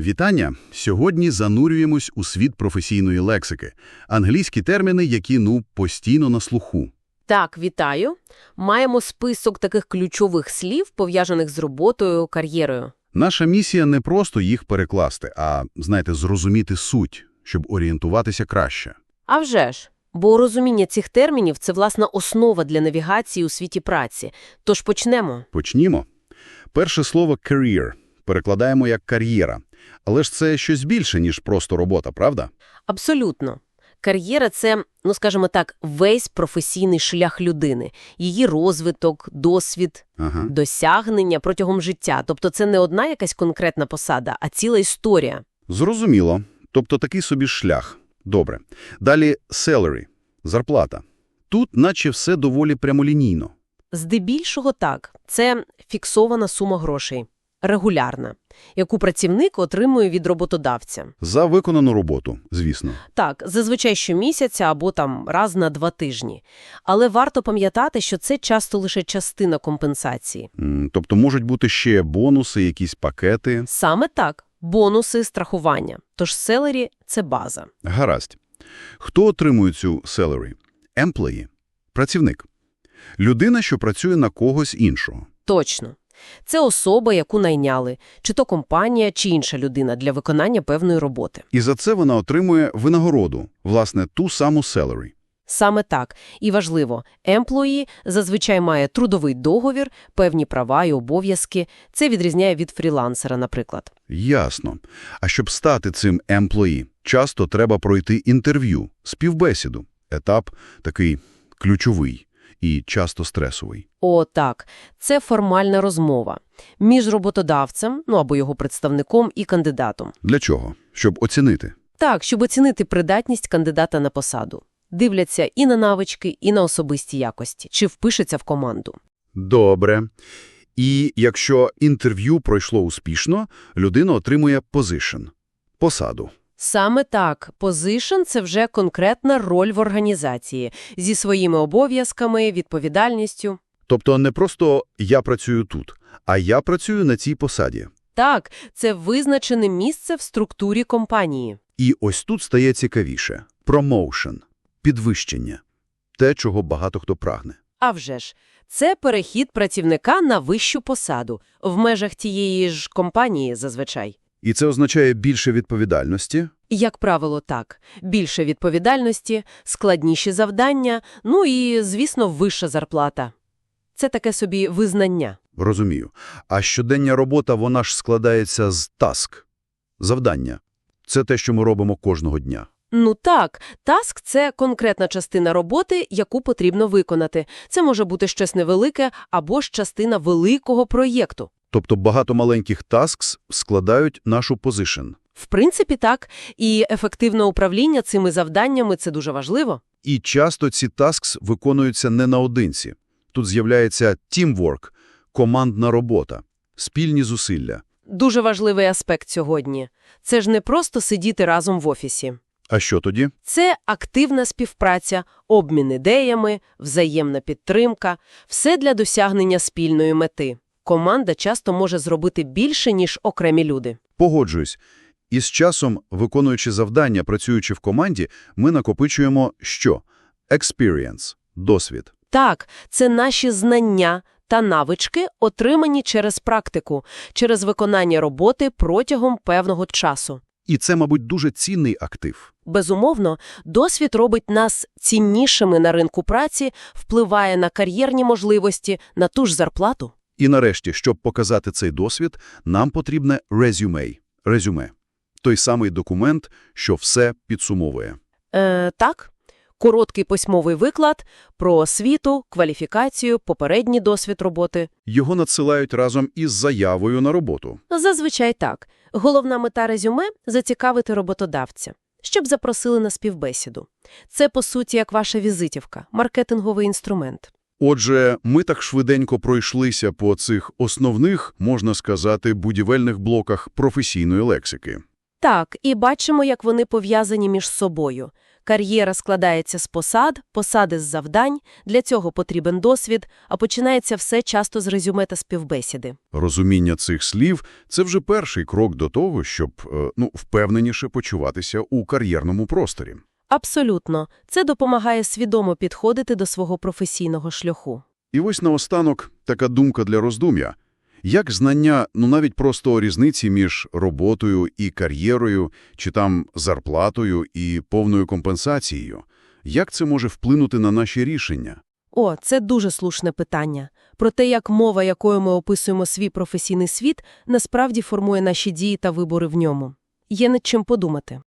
Вітання! Сьогодні занурюємось у світ професійної лексики. Англійські терміни, які, ну, постійно на слуху. Так, вітаю. Маємо список таких ключових слів, пов'язаних з роботою, кар'єрою. Наша місія не просто їх перекласти, а, знаєте, зрозуміти суть, щоб орієнтуватися краще. А вже ж, бо розуміння цих термінів – це, власна, основа для навігації у світі праці. Тож почнемо. Почнімо. Перше слово «career» перекладаємо як «кар'єра». Але ж це щось більше, ніж просто робота, правда? Абсолютно. Кар'єра – це, ну скажімо так, весь професійний шлях людини, її розвиток, досвід, Ага. досягнення протягом життя. Тобто це не одна якась конкретна посада, а ціла історія. Зрозуміло. Тобто такий собі шлях. Добре. Далі salary – зарплата. Тут наче все доволі прямолінійно. Здебільшого так. Це фіксована сума грошей, регулярна, яку працівник отримує від роботодавця. За виконану роботу, звісно. Так, зазвичай щомісяця або там раз на два тижні. Але варто пам'ятати, що це часто лише частина компенсації. М, Тобто можуть бути ще бонуси, якісь пакети. Саме так, бонуси, страхування. Тож селері – це база. Гаразд. Хто отримує цю salary? Employee. Працівник. Людина, що працює на когось іншого. Точно. Це особа, яку найняли, чи то компанія, чи інша людина для виконання певної роботи. І за це вона отримує винагороду, власне, ту саму salary. Саме так. І важливо, емплої зазвичай має трудовий договір, певні права і обов'язки. Це відрізняє від фрілансера, наприклад. Ясно. А щоб стати цим employee, часто треба пройти інтерв'ю, співбесіду. Етап такий ключовий і часто стресовий. О, так. Це формальна розмова між роботодавцем, ну або його представником, і кандидатом. Для чого? Щоб оцінити. Так, щоб оцінити придатність кандидата на посаду. Дивляться і на навички, і на особисті якості, чи впишеться в команду. Добре. І якщо інтерв'ю пройшло успішно, людина отримує position – посаду. Саме так, позишн – це вже конкретна роль в організації зі своїми обов'язками, відповідальністю. Тобто не просто «я працюю тут», а «я працюю на цій посаді». Так, це визначене місце в структурі компанії. І ось тут стає цікавіше – promotion – підвищення. Те, чого багато хто прагне. А вже ж, це перехід працівника на вищу посаду в межах тієї ж компанії зазвичай. І це означає більше відповідальності, Як правило, так. Більше відповідальності, складніші завдання, ну і, звісно, вища зарплата. Це таке собі визнання. розумію. А щодення робота, вона ж складається з таск – завдання. Це те, що ми робимо кожного дня. Ну так, таск – це конкретна частина роботи, яку потрібно виконати. Це може бути щось невелике або ж частина великого проєкту. Тобто багато маленьких таскс складають нашу position. В принципі, так. І ефективне управління цими завданнями – це дуже важливо. І часто ці таскс виконуються не наодинці. Тут з'являється teamwork – командна робота, спільні зусилля. Дуже важливий аспект сьогодні. Це ж не просто сидіти разом в офісі. А що тоді? Це активна співпраця, обмін ідеями, взаємна підтримка – все для досягнення спільної мети. Команда часто може зробити більше, ніж окремі люди. Погоджуюсь. І з часом, виконуючи завдання, працюючи в команді, ми накопичуємо що? Experience – досвід. Так, це наші знання та навички, отримані через практику, через виконання роботи протягом певного часу. І це, мабуть, дуже цінний актив. Безумовно, досвід робить нас ціннішими на ринку праці, впливає на кар'єрні можливості, на ту ж зарплату. І нарешті, щоб показати цей досвід, нам потрібне резюме. Резюме. Той самий документ, що все підсумовує. Е, так, короткий письмовий виклад про освіту, кваліфікацію, попередній досвід роботи. Його надсилають разом із заявою на роботу. Зазвичай так. Головна мета резюме – зацікавити роботодавця, щоб запросили на співбесіду. Це, по суті, як ваша візитівка, маркетинговий інструмент. Отже, ми так швиденько пройшлися по цих основних, можна сказати, будівельних блоках професійної лексики. Так, і бачимо, як вони пов'язані між собою. Кар'єра складається з посад, посади з завдань, для цього потрібен досвід, а починається все часто з резюме та співбесіди. Розуміння цих слів – це вже перший крок до того, щоб е, ну, впевненіше почуватися у кар'єрному просторі. Абсолютно. Це допомагає свідомо підходити до свого професійного шляху. І ось наостанок така думка для роздум'я. Як знання, ну навіть просто різниці між роботою і кар'єрою, чи там зарплатою і повною компенсацією, як це може вплинути на наші рішення? О, це дуже слушне питання. Про те, як мова, якою ми описуємо свій професійний світ, насправді формує наші дії та вибори в ньому. Є над чим подумати.